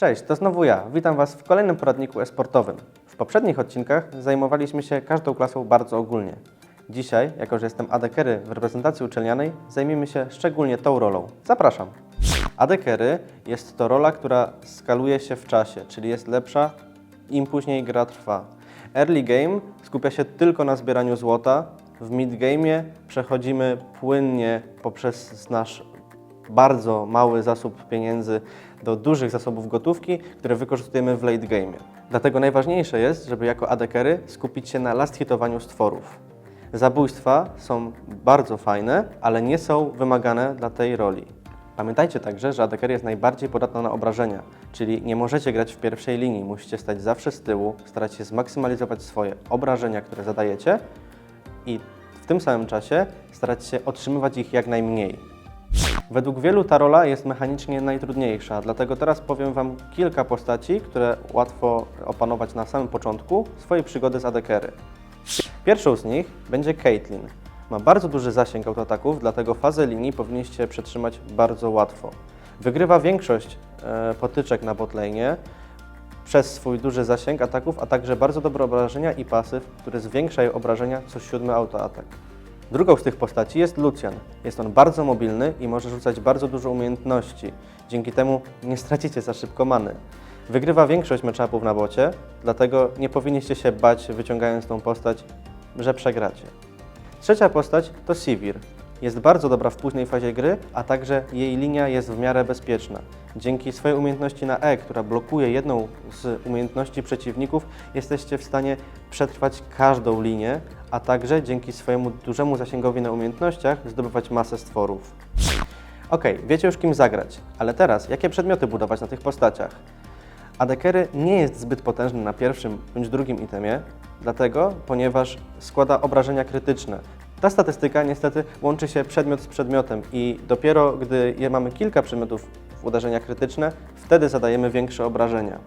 Cześć, to znowu ja. Witam Was w kolejnym poradniku e-sportowym. W poprzednich odcinkach zajmowaliśmy się każdą klasą bardzo ogólnie. Dzisiaj, jako że jestem adekery w reprezentacji uczelnianej, zajmiemy się szczególnie tą rolą. Zapraszam. Adekery jest to rola, która skaluje się w czasie, czyli jest lepsza, im później gra trwa. Early game skupia się tylko na zbieraniu złota, w mid game'ie przechodzimy płynnie poprzez nasz bardzo mały zasób pieniędzy do dużych zasobów gotówki, które wykorzystujemy w late game. Dlatego najważniejsze jest, żeby jako adekery skupić się na last hitowaniu stworów. Zabójstwa są bardzo fajne, ale nie są wymagane dla tej roli. Pamiętajcie także, że adekery jest najbardziej podatna na obrażenia, czyli nie możecie grać w pierwszej linii, musicie stać zawsze z tyłu, starać się zmaksymalizować swoje obrażenia, które zadajecie i w tym samym czasie starać się otrzymywać ich jak najmniej. Według wielu ta rola jest mechanicznie najtrudniejsza, dlatego teraz powiem Wam kilka postaci, które łatwo opanować na samym początku swojej przygody z adekery. Pierwszą z nich będzie Caitlyn. Ma bardzo duży zasięg autoataków, dlatego fazę linii powinniście przetrzymać bardzo łatwo. Wygrywa większość e, potyczek na botlane przez swój duży zasięg ataków, a także bardzo dobre obrażenia i pasyw, który zwiększa jej obrażenia co siódmy autoatak. Drugą z tych postaci jest Lucian. Jest on bardzo mobilny i może rzucać bardzo dużo umiejętności. Dzięki temu nie stracicie za szybko many. Wygrywa większość meczapów na bocie, dlatego nie powinniście się bać, wyciągając tą postać, że przegracie. Trzecia postać to Sivir. Jest bardzo dobra w późnej fazie gry, a także jej linia jest w miarę bezpieczna. Dzięki swojej umiejętności na E, która blokuje jedną z umiejętności przeciwników, jesteście w stanie przetrwać każdą linię, a także dzięki swojemu dużemu zasięgowi na umiejętnościach zdobywać masę stworów. Ok, wiecie już kim zagrać, ale teraz jakie przedmioty budować na tych postaciach? Adekery nie jest zbyt potężny na pierwszym bądź drugim itemie, dlatego, ponieważ składa obrażenia krytyczne. Ta statystyka niestety łączy się przedmiot z przedmiotem i dopiero gdy je mamy kilka przedmiotów w uderzenia krytyczne, wtedy zadajemy większe obrażenia.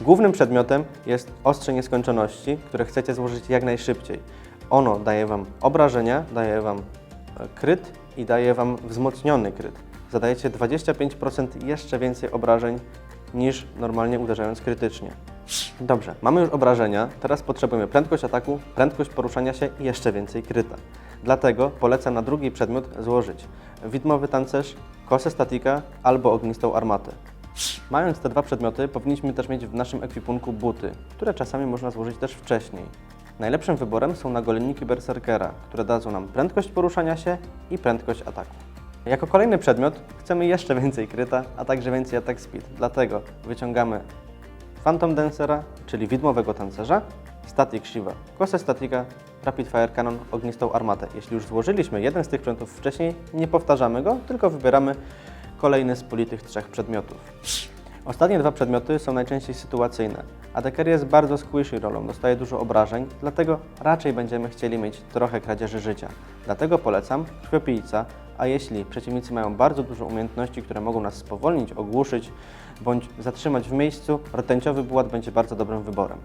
Głównym przedmiotem jest ostrze nieskończoności, które chcecie złożyć jak najszybciej. Ono daje Wam obrażenia, daje Wam e, kryt i daje Wam wzmocniony kryt. Zadajecie 25% jeszcze więcej obrażeń niż normalnie uderzając krytycznie. Dobrze, mamy już obrażenia, teraz potrzebujemy prędkość ataku, prędkość poruszania się i jeszcze więcej kryta. Dlatego polecam na drugi przedmiot złożyć widmowy tancerz, kosę statika albo ognistą armatę. Mając te dwa przedmioty, powinniśmy też mieć w naszym ekwipunku buty, które czasami można złożyć też wcześniej. Najlepszym wyborem są nagolenniki berserkera, które dadzą nam prędkość poruszania się i prędkość ataku. Jako kolejny przedmiot chcemy jeszcze więcej kryta, a także więcej attack speed, dlatego wyciągamy Phantom Dancera, czyli widmowego tancerza, Static Shiva, kosę statika, Rapid Fire Cannon, ognistą armatę. Jeśli już złożyliśmy jeden z tych przedmiotów wcześniej, nie powtarzamy go, tylko wybieramy kolejny z puli tych trzech przedmiotów. Ostatnie dwa przedmioty są najczęściej sytuacyjne. Adeker jest bardzo squishy rolą, dostaje dużo obrażeń, dlatego raczej będziemy chcieli mieć trochę kradzieży życia. Dlatego polecam krwiopijca, a jeśli przeciwnicy mają bardzo dużo umiejętności, które mogą nas spowolnić, ogłuszyć bądź zatrzymać w miejscu, rtęciowy bułat będzie bardzo dobrym wyborem.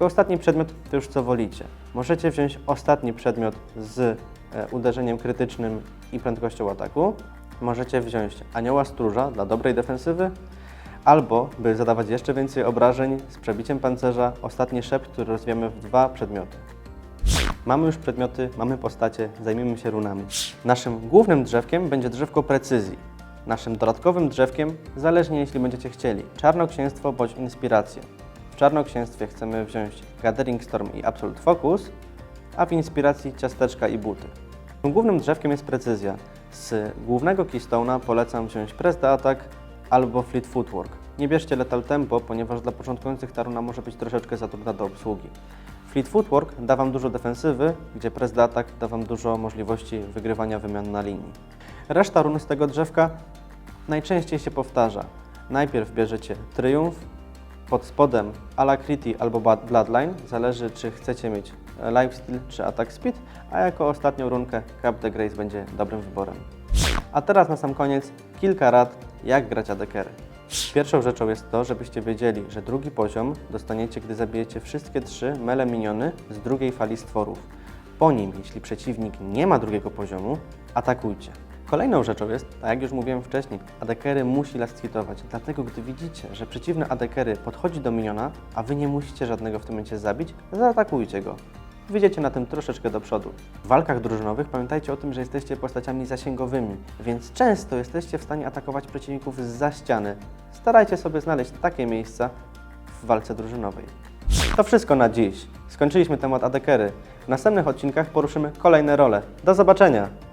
I Ostatni przedmiot to już co wolicie. Możecie wziąć ostatni przedmiot z e, uderzeniem krytycznym i prędkością ataku. Możecie wziąć anioła stróża dla dobrej defensywy, albo, by zadawać jeszcze więcej obrażeń, z przebiciem pancerza, ostatni szept, który rozwijamy w dwa przedmioty. Mamy już przedmioty, mamy postacie, zajmiemy się runami. Naszym głównym drzewkiem będzie drzewko precyzji. Naszym dodatkowym drzewkiem, zależnie jeśli będziecie chcieli, czarnoksięstwo bądź inspirację. W czarnoksięstwie chcemy wziąć Gathering Storm i Absolute Focus, a w inspiracji ciasteczka i buty. Głównym drzewkiem jest precyzja. Z głównego Keystone'a polecam wziąć Press the Attack albo Fleet Footwork. Nie bierzcie Lethal Tempo, ponieważ dla początkujących ta runa może być troszeczkę za trudna do obsługi. Fleet Footwork da Wam dużo defensywy, gdzie Press the Attack da Wam dużo możliwości wygrywania wymian na linii. Reszta run z tego drzewka najczęściej się powtarza. Najpierw bierzecie Triumph, pod spodem Alacrity albo Bloodline, zależy czy chcecie mieć e, Lifesteal czy Attack Speed, a jako ostatnią runkę Cap the Grace będzie dobrym wyborem. A teraz na sam koniec kilka rad, jak grać adekery. Pierwszą rzeczą jest to, żebyście wiedzieli, że drugi poziom dostaniecie, gdy zabijecie wszystkie trzy mele miniony z drugiej fali stworów. Po nim, jeśli przeciwnik nie ma drugiego poziomu, atakujcie. Kolejną rzeczą jest, tak jak już mówiłem wcześniej, adekery musi last hitować. Dlatego gdy widzicie, że przeciwny adekery podchodzi do miniona, a wy nie musicie żadnego w tym momencie zabić, zaatakujcie go. Wyjdziecie na tym troszeczkę do przodu. W walkach drużynowych pamiętajcie o tym, że jesteście postaciami zasięgowymi, więc często jesteście w stanie atakować przeciwników za ściany. Starajcie sobie znaleźć takie miejsca w walce drużynowej. To wszystko na dziś. Skończyliśmy temat adekery. W następnych odcinkach poruszymy kolejne role. Do zobaczenia!